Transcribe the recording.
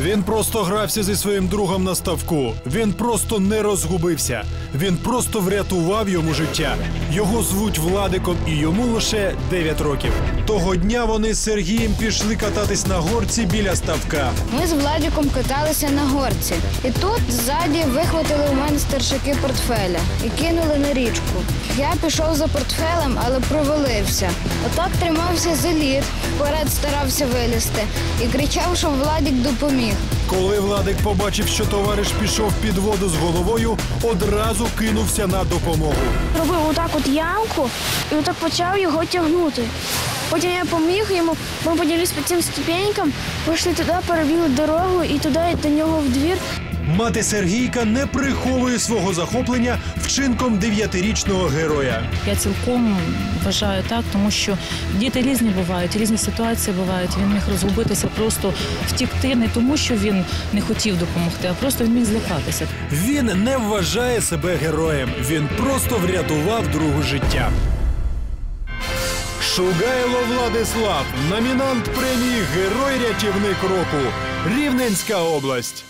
Він просто грався зі своїм другом на ставку. Він просто не розгубився. Він просто врятував йому життя. Його звуть Владиком, і йому лише 9 років. Того дня вони з Сергієм пішли кататись на горці біля ставка. Ми з Владіком каталися на горці. І тут ззаді вихватили у мене старшаки портфеля і кинули на річку. Я пішов за портфелем, але провалився. Отак тримався за лід, вперед старався вилізти і кричав, щоб Владік допоміг. Коли Владик побачив, що товариш пішов під воду з головою, одразу кинувся на допомогу. робив отак от ямку і отак почав його тягнути. Потім я поміг йому, ми поділилися по цим ступенькам, вийшли туди, перебігли дорогу і туди до нього в двір. Мати Сергійка не приховує свого захоплення вчинком дев'ятирічного героя. Я цілком вважаю так, тому що діти різні бувають, різні ситуації бувають. Він міг розгубитися, просто втікти не тому, що він не хотів допомогти, а просто він міг злякатися. Він не вважає себе героєм. Він просто врятував другу життя. Шугайло Владислав, номінант премії Герой рятівник року. Рівненська область.